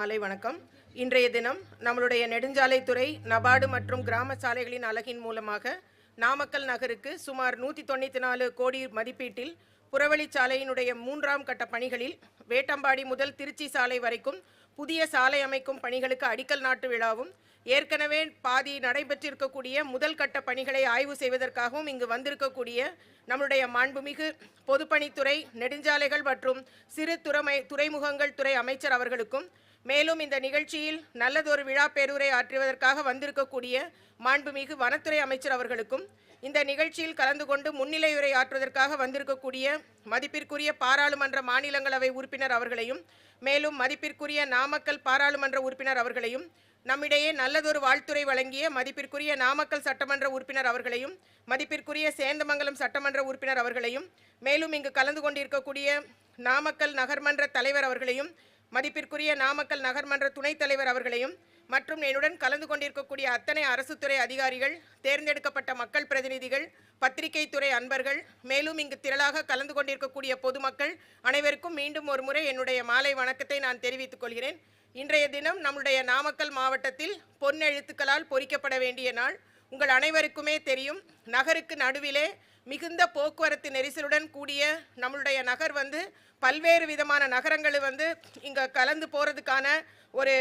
மாலை வணக்கம். இன்றைய தினம் நம்மளுடைய நெடுஞ்சாலைத்துறை நபார்டு மற்றும் கிராம சாலைகளின் அழகின் மூலமாக நாமக்கல் நகருக்கு சுமார் நூற்றி தொண்ணூற்றி நாலு கோடி மதிப்பீட்டில் புறவழிச்சாலையினுடைய மூன்றாம் கட்ட பணிகளில் வேட்டம்பாடி முதல் திருச்சி சாலை வரைக்கும் புதிய சாலை அமைக்கும் பணிகளுக்கு அடிக்கல் நாட்டு விழாவும் ஏற்கனவே பாதி நடைபெற்றிருக்கக்கூடிய முதல் கட்ட பணிகளை ஆய்வு செய்வதற்காகவும் இங்கு வந்திருக்கக்கூடிய நம்முடைய மாண்புமிகு பொதுப்பணித்துறை நெடுஞ்சாலைகள் மற்றும் சிறு துறைமை துறைமுகங்கள் துறை அமைச்சர் அவர்களுக்கும் மேலும் இந்த நிகழ்ச்சியில் நல்லதொரு விழா பேருரை ஆற்றுவதற்காக வந்திருக்கக்கூடிய மாண்புமிகு வனத்துறை அமைச்சர் அவர்களுக்கும் இந்த நிகழ்ச்சியில் கலந்து கொண்டு முன்னிலையுரை ஆற்றுவதற்காக வந்திருக்கக்கூடிய மதிப்பிற்குரிய பாராளுமன்ற மாநிலங்களவை உறுப்பினர் அவர்களையும் மேலும் மதிப்பிற்குரிய நாமக்கல் பாராளுமன்ற உறுப்பினர் அவர்களையும் நம்மிடையே நல்லதொரு வாழ்த்துரை வழங்கிய மதிப்பிற்குரிய நாமக்கல் சட்டமன்ற உறுப்பினர் அவர்களையும் மதிப்பிற்குரிய சேந்தமங்கலம் சட்டமன்ற உறுப்பினர் அவர்களையும் மேலும் இங்கு கலந்து கொண்டிருக்கக்கூடிய நாமக்கல் நகர்மன்ற தலைவர் அவர்களையும் மதிப்பிற்குரிய நாமக்கல் நகர்மன்ற துணைத் தலைவர் அவர்களையும் மற்றும் என்னுடன் கலந்து கொண்டிருக்கக்கூடிய அத்தனை அரசு துறை அதிகாரிகள் தேர்ந்தெடுக்கப்பட்ட மக்கள் பிரதிநிதிகள் பத்திரிகை துறை அன்பர்கள் மேலும் இங்கு திரளாக கலந்து கொண்டிருக்கக்கூடிய பொதுமக்கள் அனைவருக்கும் மீண்டும் ஒரு முறை என்னுடைய மாலை வணக்கத்தை நான் தெரிவித்துக் கொள்கிறேன். இன்றைய தினம் நம்முடைய நாமக்கல் மாவட்டத்தில் பொன்னெழுத்துக்களால் பொறிக்கப்பட வேண்டிய நாள். உங்கள் அனைவருக்குமே தெரியும் நகருக்கு நடுவிலே மிகுந்த போக்குவரத்து நெரிசலுடன் கூடிய நம்மளுடைய நகர் வந்து பல்வேறு விதமான நகரங்கள் வந்து இங்கே கலந்து போகிறதுக்கான ஒரு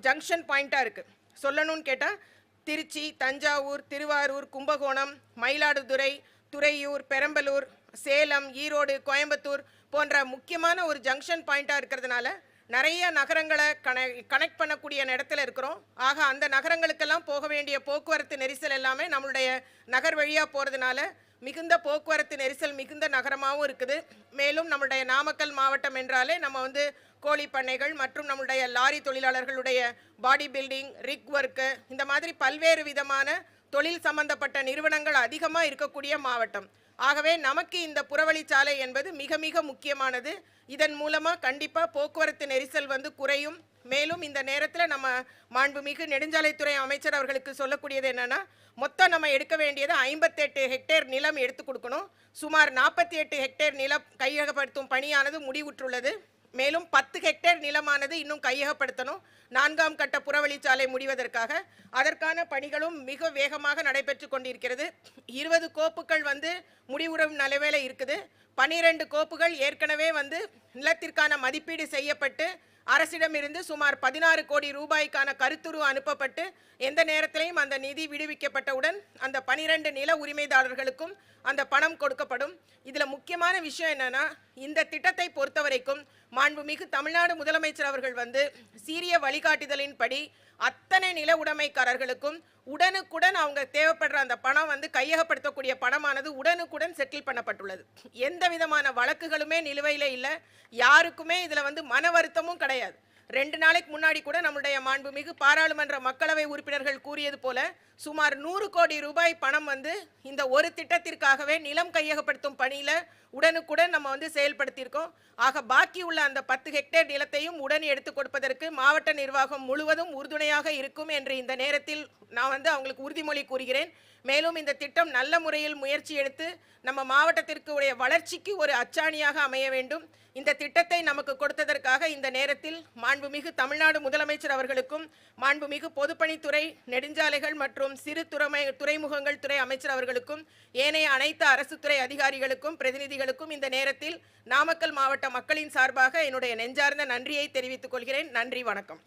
ஜங்ஷன் பாயிண்ட்டாக இருக்குது சொல்லணும்னு கேட்டால் திருச்சி தஞ்சாவூர் திருவாரூர் கும்பகோணம் மயிலாடுதுறை துறையூர் பெரம்பலூர் சேலம் ஈரோடு கோயம்புத்தூர் போன்ற முக்கியமான ஒரு ஜங்ஷன் பாயிண்ட்டாக இருக்கிறதுனால நிறைய நகரங்களை கன கனெக்ட் பண்ணக்கூடிய இடத்துல இருக்கிறோம். ஆக அந்த நகரங்களுக்கெல்லாம் போக வேண்டிய போக்குவரத்து நெரிசல் எல்லாமே நம்மளுடைய நகர் வழியாக போகிறதுனால மிகுந்த போக்குவரத்து நெரிசல் மிகுந்த நகரமாகவும் இருக்குது. மேலும் நம்மளுடைய நாமக்கல் மாவட்டம் என்றாலே நம்ம வந்து கோழி பண்ணைகள் மற்றும் நம்மளுடைய லாரி தொழிலாளர்களுடைய பாடி பில்டிங் ரிக் ஒர்க்கு இந்த மாதிரி பல்வேறு விதமான தொழில் சம்பந்தப்பட்ட நிறுவனங்கள் அதிகமாக இருக்கக்கூடிய மாவட்டம். ஆகவே நமக்கு இந்த புறவழிச்சாலை என்பது மிக மிக முக்கியமானது. இதன் மூலமாக கண்டிப்பாக போக்குவரத்து நெரிசல் வந்து குறையும். மேலும் இந்த நேரத்தில் நம்ம மாண்புமிகு நெடுஞ்சாலைத்துறை அமைச்சர் அவர்களுக்கு சொல்லக்கூடியது என்னென்னா மொத்தம் நம்ம எடுக்க வேண்டியது ஐம்பத்தெட்டு ஹெக்டேர் நிலம் எடுத்து கொடுக்கணும். சுமார் நாற்பத்தி எட்டு ஹெக்டேர் நிலம் கையகப்படுத்தும் பணியானது முடிவுற்றுள்ளது. மேலும் பத்து ஹெக்டேர் நிலமானது இன்னும் கையகப்படுத்தணும். நான்காம் கட்ட புறவழிச்சாலை முடிவதற்காக அதற்கான பணிகளும் மிக வேகமாக நடைபெற்று கொண்டிருக்கிறது. இருபது கோப்புகள் வந்து முடிவுறும் நிலவேல இருக்குது. பனிரெண்டு கோப்புகள் ஏற்கனவே வந்து நிலத்திற்கான மதிப்பீடு செய்யப்பட்டு அரசிடமிருந்து சுமார் பதினாறு கோடி ரூபாய்க்கான கருத்துரு அனுப்பப்பட்டு எந்த நேரத்திலையும் அந்த நிதி விடுவிக்கப்பட்டவுடன் அந்த பனிரெண்டு நில உரிமைதாரர்களுக்கும் அந்த பணம் கொடுக்கப்படும். இதில் முக்கியமான விஷயம் என்னன்னா இந்த திட்டத்தை பொறுத்த வரைக்கும் மாண்புமிகு தமிழ்நாடு முதலமைச்சர் அவர்கள் வந்து சீரிய வழிகாட்டுதலின்படி அத்தனை நில உடைமைக்காரர்களுக்கும் உடனுக்குடன் அவங்க தேவைப்படுற அந்த பணம் வந்து கையகப்படுத்தக்கூடிய பணமானது உடனுக்குடன் செட்டில் பண்ணப்பட்டுள்ளது. எந்த விதமான வழக்குகளுமே நிலுவையில் இல்லை. யாருக்குமே இதில் வந்து மன வருத்தமும் கிடையாது. ரெண்டு நாளைக்கு முன்னாடி கூட நம்முடைய மாண்புமிகு பாராளுமன்ற மக்களவை உறுப்பினர்கள் கூறியது போல சுமார் நூறு கோடி ரூபாய் பணம் வந்து இந்த ஒரு திட்டத்திற்காகவே நிலம் கையகப்படுத்தும் பணியில் உடனுக்குடன் நம்ம வந்து செயல்படுத்தியிருக்கோம். ஆக பாக்கி உள்ள அந்த பத்து ஹெக்டேர் நிலத்தையும் உடன் எடுத்து கொடுப்பதற்கு மாவட்ட நிர்வாகம் முழுவதும் உறுதுணையாக இருக்கும் என்று இந்த நேரத்தில் நான் வந்து அவங்களுக்கு உறுதிமொழி கூறுகிறேன். மேலும் இந்த திட்டம் நல்ல முறையில் முயற்சி எடுத்து நம்ம மாவட்டத்திற்கு உடைய வளர்ச்சிக்கு ஒரு அச்சாணியாக அமைய வேண்டும். இந்த திட்டத்தை நமக்கு கொடுத்ததற்காக இந்த நேரத்தில் மாண்புமிகு தமிழ்நாடு முதலமைச்சர் அவர்களுக்கும் மாண்புமிகு பொதுப்பணித்துறை நெடுஞ்சாலைகள் மற்றும் மற்றும் சிறு துறைமை துறைமுகங்கள் துறை அமைச்சர் அவர்களுக்கும் ஏனைய அனைத்து அரசு துறை அதிகாரிகளுக்கும் பிரதிநிதிகளுக்கும் இந்த நேரத்தில் நாமக்கல் மாவட்ட மக்களின் சார்பாக என்னுடைய நெஞ்சார்ந்த நன்றியை தெரிவித்துக் கொள்கிறேன். நன்றி வணக்கம்.